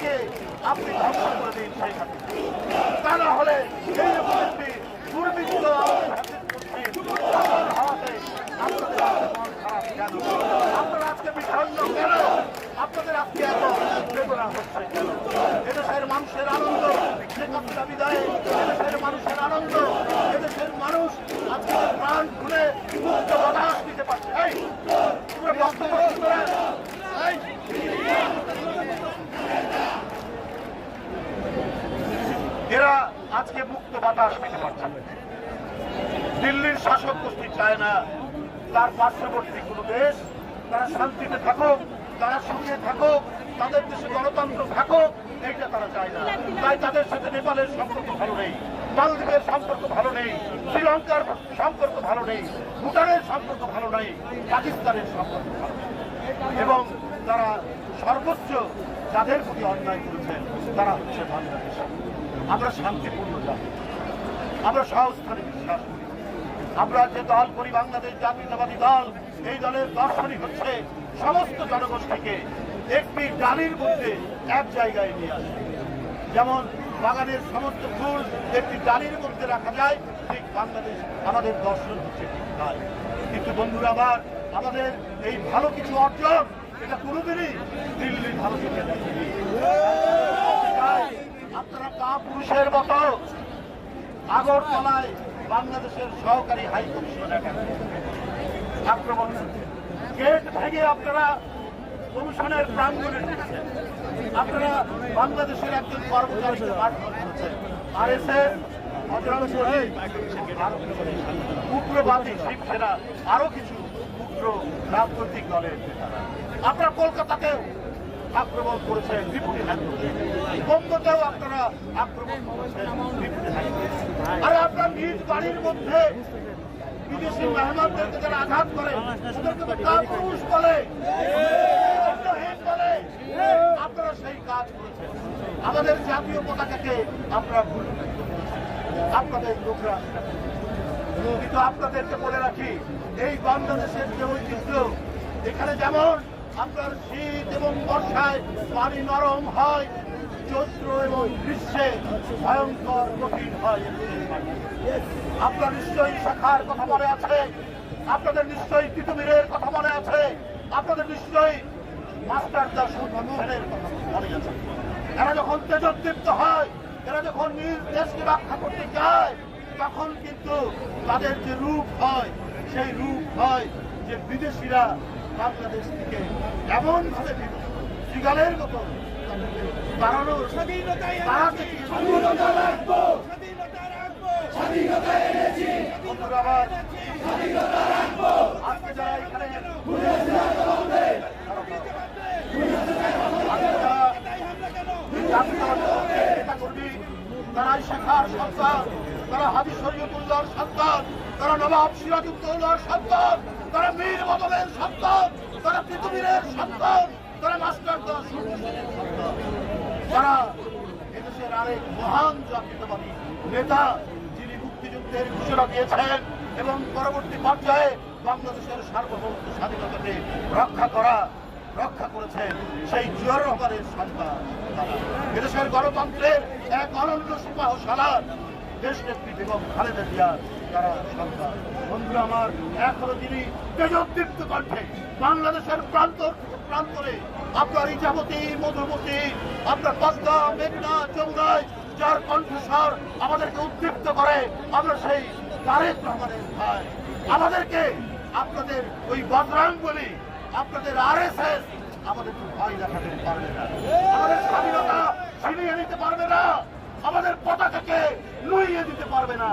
আপনি ধ্বংস করে দিন সেই খাতে তা না হলে এই রকমের দুর্বৃত্ত আমাদের হাতে করছে, আপনার হাওয়াতে আপনাদের আজকে মন খারাপ কেন আপনারা আজকে বিষণ্ণ কেন আপনাদের আজকে এত বেদনা হচ্ছে কেন এদেশের মানুষের আনন্দ সে কতটা বিদায় এদেশের মানুষের আনন্দ এদেশের মানুষ আজকে প্রাণ খুলে মুক্ত বাতাস দিতে পারছে এই তোমরা বক্তব্য কি করে? এই এরা আজকে মুক্ত বাতাস পেতে পারছে দিল্লির শাসক গোষ্ঠী চায় না তার পার্শ্ববর্তী কোনো দেশ। তারা শান্তিতে থাকুক, তারা সুখে থাকুক, তাদের দেশে গণতন্ত্র থাকুক, এইটা তারা চায় না। তাই তাদের সাথে নেপালের সম্পর্ক ভালো নেই, মালদ্বীপের সম্পর্ক ভালো নেই, শ্রীলঙ্কার সম্পর্ক ভালো নেই, ভুটানের সম্পর্ক ভালো নেই, পাকিস্তানের সম্পর্ক ভালো নেই। এবং তারা সর্বোচ্চ যাদের প্রতি অন্যায় করেছেন তারা হচ্ছে বাংলাদেশ। আমরা শান্তিপূর্ণ জাতি। আমরা সহস্থানে বিশ্বাস করি। আমরা যে দল করি, বাংলাদেশ জাতীয়তাবাদী দল, এই দলের দর্শনই হচ্ছে সমস্ত জনগোষ্ঠীকে একটি ডালির মধ্যে এক জায়গায় নিয়ে আসে। যেমন বাগানের সমস্ত ফুল একটি ডালির মধ্যে রাখা যায়, ঠিক বাংলাদেশ আমাদের দর্শন হচ্ছে কিন্তু বন্ধুরা, আবার আমাদের এই ভালো কিছু অর্জন, এটা কোনোদিনই দিল্লির ভালো কিছু আপনারা কা পুরুষের মতো আগরতলায় বাংলাদেশের সহকারী হাই কমিশন একাডেমি আক্রমণ গেট ভেঙে আপনারা কমিশনের প্রাঙ্গণে আপনারা বাংলাদেশের একজন কর্মচারীকে মারধর করেছেন। আর উগ্রবাদী শিবসেনা, আরও কিছু উগ্র রাজনৈতিক দলের আপনারা কলকাতাতেও আক্রমণ করেছেন বিপুটি বঙ্গতেও আপনারা আক্রমণ করেছেন আর আপনার নিজ বাড়ির মধ্যে বিদেশি মেহমানদেরকে যারা আঘাত করে ওদেরকে তো কাপুরুষ বলে বলে। আপনারা সেই কাজ করেছেন। আমাদের জাতীয় পতাকাকে আপনারা ভুল আপনাদের লোকরা কিন্তু আপনাদেরকে বলে রাখি, এই বাংলাদেশের যে ঐতিহ্য, এখানে যেমন আপনার শীত এবং বর্ষায় পানি নরম হয়, চৈত্র এবং গ্রীষ্মে ভয়ঙ্কর কঠিন হয় আপনার নিশ্চয়ই শাখার কথা মনে আছে, আপনাদের নিশ্চয়ই তিতুমিরের কথা মনে আছে, আপনাদের নিশ্চয়ই মাস্টার দাস কথা মনে আছে। এরা যখন তেজোদ্দীপ্ত হয়, এরা যখন নিজ দেশকে রক্ষা করতে যায়, তখন কিন্তু তাদের যে রূপ হয়, সেই রূপ হয় যে বিদেশিরা বাংলাদেশ থেকে এমন ভাবে শৃগালের মতো আমার, আজকে যারা এখানে তারাই শেখার সন্তান। তারা হাজি শরীয়তুল্লাহর সন্তান। তারা নবাব সিরাজউদ্দৌলার সন্তান, তারা মীর বদলের সন্তান, তারা পৃথিবীর সন্তান, তারা মাস্টার দাস তারা এদেশের আরেক মহান জাতীয়তাবাদী নেতা, যিনি মুক্তিযুদ্ধের ঘোষণা দিয়েছেন এবং পরবর্তী পর্যায়ে বাংলাদেশের সার্বভৌমত্ব স্বাধীনতাকে রক্ষা করা, রক্ষা করেছেন সেই জিয়র সন্তান। এদেশের গণতন্ত্রের এক অনন্য সিপাহ সালার দেশ নেত্রী বেগম খালেদা জিয়ার বন্ধুরা আমার, এখনও তিনি তেজোদ্দীপ্ত কণ্ঠে বাংলাদেশের প্রান্ত থেকে প্রান্তরে আপনার ইজামতি মধুমতি, আপনার পদ্মা, মেঘনা, যমুনায় যার কণ্ঠস্বর আমাদেরকে উদ্দীপ্ত করে, আমরা সেই তারেক রহমানের ভাই। আমাদেরকে আপনাদের ওই বদরাং বলি আপনাদের আর আমাদের ভয় দেখাতে পারবে না। আমাদের স্বাধীনতা ছিনিয়ে নিতে পারবে না। আমাদের পতাকাকে নুইয়ে দিতে পারবে না।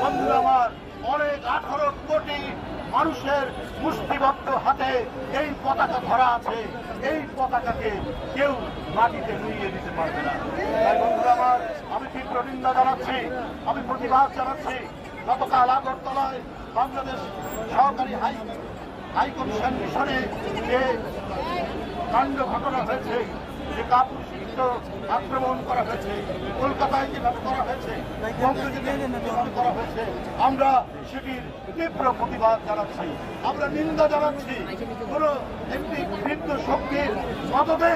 বন্ধুরা আমার, অনেক আঠারো কোটি মানুষের মুষ্টিবদ্ধ হাতে এই পতাকা ধরা আছে। এই পতাকাকে কেউ মাটিতে নুইয়ে দিতে পারবে না। তাই বন্ধুরা আমার, আমি তীব্র নিন্দা জানাচ্ছি, আমি প্রতিবাদ জানাচ্ছি। গতকাল আগরতলায় বাংলাদেশ সহকারী হাই হাই কমিশন মিশনে যে কাণ্ড ঘটনা হয়েছে আক্রমণ করা হয়েছে, কলকাতায় করা হয়েছে করা হয়েছে, আমরা সেটির তীব্র প্রতিবাদ জানাচ্ছি। আমরা নিন্দা জানাচ্ছি। কোন একটি বৃদ্ধ শক্তির মদতে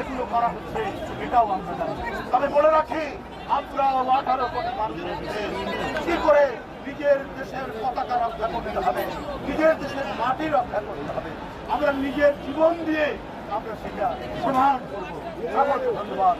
এগুলো করা হচ্ছে, এটাও আমরা জানি। তবে বলে রাখি কি করে নিজের দেশের পতাকা রক্ষা করতে হবে নিজের দেশের মাটি রক্ষা করতে হবে আমরা নিজের জীবন দিয়ে আমরা সেটা। প্রমাণ করব ধন্যবাদ।